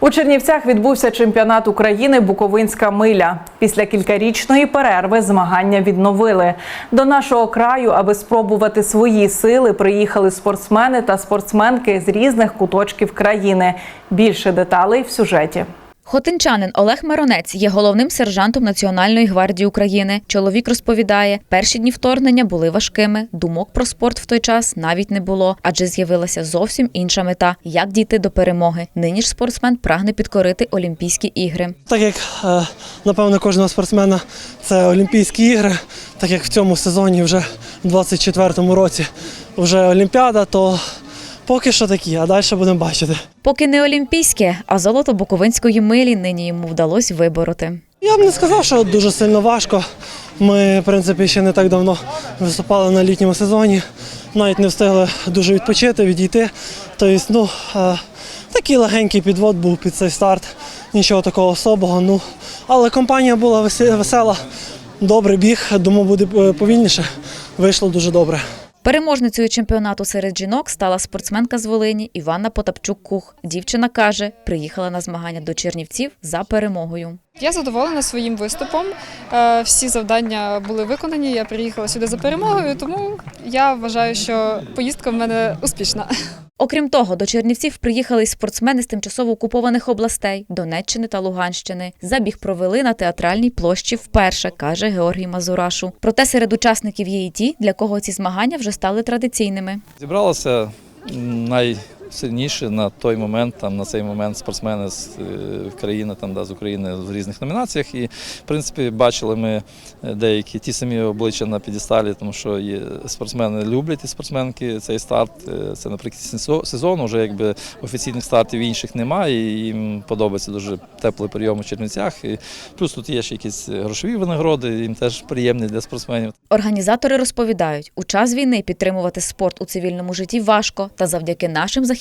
У Чернівцях відбувся чемпіонат України Буковинська миля. Після кількарічної перерви змагання відновили. До нашого краю, аби спробувати свої сили, приїхали спортсмени та спортсменки з різних куточків країни. Більше деталей в сюжеті. Хотинчанин Олег Маронець є головним сержантом Національної гвардії України. Чоловік розповідає, перші дні вторгнення були важкими. Думок про спорт в той час навіть не було, адже з'явилася зовсім інша мета як дійти до перемоги. Нині ж спортсмен прагне підкорити Олімпійські ігри. Так як е, напевно кожного спортсмена це Олімпійські ігри, так як в цьому сезоні вже в 24-му році вже Олімпіада, то поки що такі, а далі будемо бачити. Поки не олімпійське, а золото Буковинської милі нині йому вдалося вибороти. Я б не сказав, що дуже сильно важко. Ми, в принципі, ще не так давно виступали на літньому сезоні, навіть не встигли дуже відпочити, відійти. Тобто, ну, е, такий легенький підвод був під цей старт, нічого такого особого. Ну, але компанія була весела, добрий біг, думаю, буде е, повільніше. Вийшло дуже добре. Переможницею чемпіонату серед жінок стала спортсменка з Волині Іванна Потапчук-Кух. Дівчина каже, приїхала на змагання до Чернівців за перемогою. Я задоволена своїм виступом. Е, Всі завдання були виконані. Я приїхала сюди за перемогою, тому я вважаю, що поїздка в мене успішна. Окрім того, до Чернівців приїхали й спортсмени з тимчасово окупованих областей Донеччини та Луганщини. Забіг провели на театральній площі вперше, каже Георгій Мазурашу. Проте серед учасників є і ті, для кого ці змагання вже стали традиційними. Зібралося найсильніше на той момент, там на цей момент спортсмени з е, країни, там да, з України в різних номінаціях. І в принципі бачили ми е, деякі ті самі обличчя на підісталі, тому що є спортсмени люблять і спортсменки цей старт. Е, Це наприкінці сезо- сезону. Вже якби офіційних стартів інших немає. І їм подобається дуже теплий прийом у Чернівцях. І плюс тут є ще якісь грошові винагороди, їм теж приємні для спортсменів. Організатори розповідають, у час війни підтримувати спорт у цивільному житті важко, та завдяки нашим захисникам,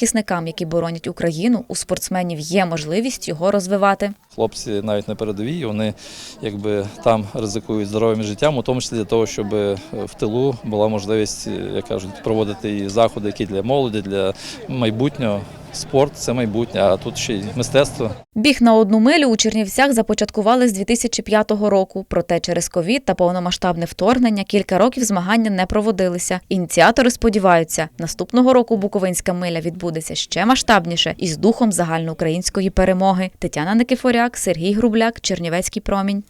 які боронять Україну, у спортсменів є можливість його розвивати. Хлопці навіть на передовій, вони якби там ризикують здоров'ям і життям, у тому числі для того, щоб е, в тилу була можливість, е, як кажуть, проводити і заходи, які для молоді, для майбутнього. Спорт це майбутнє, а тут ще й мистецтво. Біг на одну милю у Чернівцях започаткували з 2005 року. Проте через ковід та повномасштабне вторгнення кілька років змагання не проводилися. Ініціатори сподіваються, наступного року Буковинська миля відбудеться ще масштабніше і з духом загальноукраїнської перемоги. Тетяна Никифоряк, Сергій Грубляк, Чернівецький промінь.